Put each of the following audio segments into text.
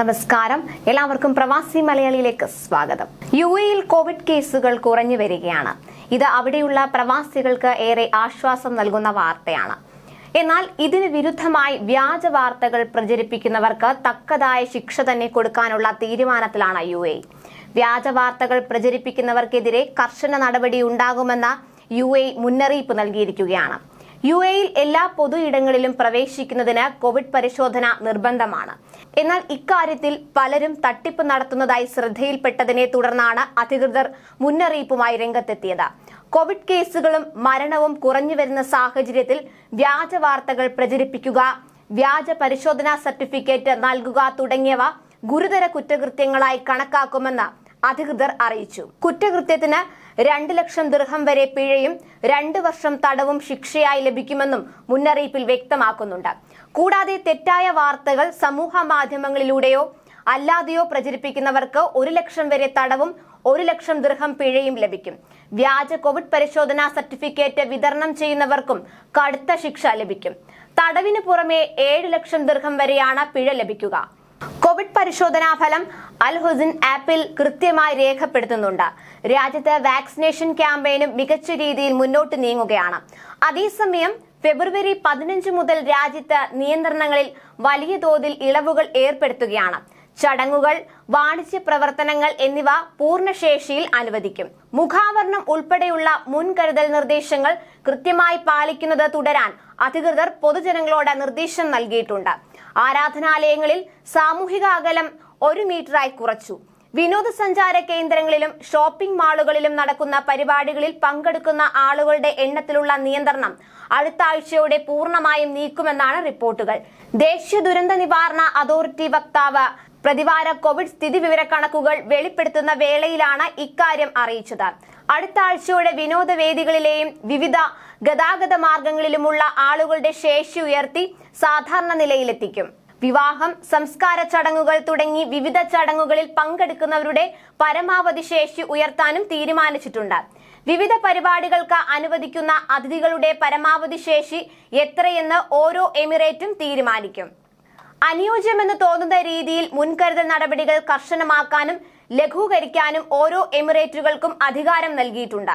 നമസ്കാരം. എല്ലാവർക്കും പ്രവാസി മലയാളിയിലേക്ക് സ്വാഗതം. യു എയിൽ കോവിഡ് കേസുകൾ കുറഞ്ഞു വരികയാണ്. ഇത് അവിടെയുള്ള പ്രവാസികൾക്ക് ഏറെ ആശ്വാസം നൽകുന്ന വാർത്തയാണ്. എന്നാൽ ഇതിന് വിരുദ്ധമായി വ്യാജ വാർത്തകൾ പ്രചരിപ്പിക്കുന്നവർക്ക് തക്കതായ ശിക്ഷ തന്നെ കൊടുക്കാനുള്ള തീരുമാനത്തിലാണ് യു എ. വ്യാജ വാർത്തകൾ പ്രചരിപ്പിക്കുന്നവർക്കെതിരെ കർശന നടപടി ഉണ്ടാകുമെന്ന യു എ മുന്നറിയിപ്പ് നൽകിയിരിക്കുകയാണ്. യു എയിൽ എല്ലാ പൊതു ഇടങ്ങളിലും പ്രവേശിക്കുന്നതിന് കോവിഡ് പരിശോധന നിർബന്ധമാണ്. എന്നാൽ ഇക്കാര്യത്തിൽ പലരും തട്ടിപ്പ് നടത്തുന്നതായി ശ്രദ്ധയിൽപ്പെട്ടതിനെ തുടർന്നാണ് അധികൃതർ മുന്നറിയിപ്പുമായി രംഗത്തെത്തിയത്. കോവിഡ് കേസുകളും മരണവും കുറഞ്ഞു വരുന്ന സാഹചര്യത്തിൽ വ്യാജ വാർത്തകൾ പ്രചരിപ്പിക്കുക വ്യാജ പരിശോധനാ സർട്ടിഫിക്കറ്റ് നൽകുക തുടങ്ങിയവ ഗുരുതര കുറ്റകൃത്യങ്ങളായി കണക്കാക്കുമെന്ന് അധികൃതർ അറിയിച്ചു. കുറ്റകൃത്യത്തിന് രണ്ട് ലക്ഷം ദീർഘം വരെ പിഴയും രണ്ട് വർഷം തടവും ശിക്ഷയായി ലഭിക്കുമെന്നും മുന്നറിയിപ്പിൽ വ്യക്തമാക്കുന്നുണ്ട്. കൂടാതെ തെറ്റായ വാർത്തകൾ സമൂഹ മാധ്യമങ്ങളിലൂടെയോ അല്ലാതെയോ പ്രചരിപ്പിക്കുന്നവർക്ക് ഒരു ലക്ഷം വരെ തടവും ഒരു ലക്ഷം ദൃഹം പിഴയും ലഭിക്കും. വ്യാജ കോവിഡ് പരിശോധനാ സർട്ടിഫിക്കറ്റ് വിതരണം ചെയ്യുന്നവർക്കും കടുത്ത ശിക്ഷ ലഭിക്കും. തടവിന് പുറമെ ഏഴ് ലക്ഷം ദൃഹം വരെയാണ് പിഴ ലഭിക്കുക. കോവിഡ് പരിശോധനാ ഫലം അൽ ഹുസിൻ ആപ്പിൽ കൃത്യമായി രേഖപ്പെടുത്തുന്നുണ്ട്. രാജ്യത്ത് വാക്സിനേഷൻ ക്യാമ്പയിനും മികച്ച രീതിയിൽ മുന്നോട്ട് നീങ്ങുകയാണ്. അതേസമയം ഫെബ്രുവരി പതിനഞ്ച് മുതൽ രാജ്യത്ത് നിയന്ത്രണങ്ങളിൽ വലിയ തോതിൽ ഇളവുകൾ ഏർപ്പെടുത്തുകയാണ്. ചടങ്ങുകൾ വാണിജ്യ പ്രവർത്തനങ്ങൾ എന്നിവ പൂർണശേഷിയിൽ അനുവദിക്കും. മുഖാവരണം ഉൾപ്പെടെയുള്ള മുൻകരുതൽ നിർദ്ദേശങ്ങൾ കൃത്യമായി പാലിക്കുന്നത് തുടരാൻ അധികൃതർ പൊതുജനങ്ങളോട് നിർദ്ദേശം നൽകിയിട്ടുണ്ട്. ആരാധനാലയങ്ങളിൽ സാമൂഹിക അകലം ഒരു മീറ്ററായി കുറച്ചു. വിനോദസഞ്ചാര കേന്ദ്രങ്ങളിലും ഷോപ്പിംഗ് മാളുകളിലും നടക്കുന്ന പരിപാടികളിൽ പങ്കെടുക്കുന്ന ആളുകളുടെ എണ്ണത്തിലുള്ള നിയന്ത്രണം അടുത്ത ആഴ്ചയോടെ പൂർണമായും നീക്കുമെന്നാണ് റിപ്പോർട്ടുകൾ. ദേശീയ ദുരന്ത നിവാരണ അതോറിറ്റി വക്താവ് പ്രതിവാര കോവിഡ് സ്ഥിതി സ്ഥിതിവിവരക്കണക്കുകൾ വെളിപ്പെടുത്തുന്ന വേളയിലാണ് ഇക്കാര്യം അറിയിച്ചത്. അടുത്ത ആഴ്ചയോടെ വിനോദവേദികളിലെയും വിവിധ ഗതാഗത മാർഗങ്ങളിലുമുള്ള ആളുകളുടെ ശേഷി ഉയർത്തി സാധാരണ നിലയിലെത്തിക്കും. വിവാഹം സംസ്കാര ചടങ്ങുകൾ തുടങ്ങി വിവിധ ചടങ്ങുകളിൽ പങ്കെടുക്കുന്നവരുടെ പരമാവധി ശേഷി ഉയർത്താനും തീരുമാനിച്ചിട്ടുണ്ട്. വിവിധ പരിപാടികൾക്ക് അനുവദിക്കുന്ന അതിഥികളുടെ പരമാവധി ശേഷി എത്രയെന്ന് ഓരോ എമിറേറ്റും തീരുമാനിക്കും. അനുയോജ്യമെന്ന് തോന്നുന്ന രീതിയിൽ മുൻകരുതൽ നടപടികൾ കർശനമാക്കാനും ലഘൂകരിക്കാനും ഓരോ എമിറേറ്റുകൾക്കും അധികാരം നൽകിയിട്ടുണ്ട്.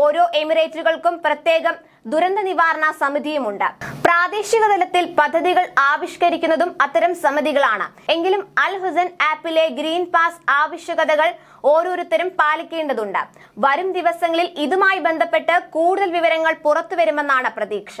ഓരോ എമിറേറ്റുകൾക്കും പ്രത്യേകം ദുരന്ത നിവാരണ സമിതിയുമുണ്ട്. പ്രാദേശിക തലത്തിൽ പദ്ധതികൾ ആവിഷ്കരിക്കുന്നതും അത്തരം സമിതികളാണ്. എങ്കിലും അൽ ഹുസൻ ആപ്പിലെ ഗ്രീൻ പാസ് ആവശ്യകതകൾ ഓരോരുത്തരും പാലിക്കേണ്ടതുണ്ട്. വരും ദിവസങ്ങളിൽ ഇതുമായി ബന്ധപ്പെട്ട് കൂടുതൽ വിവരങ്ങൾ പുറത്തുവരുമെന്നാണ് പ്രതീക്ഷ.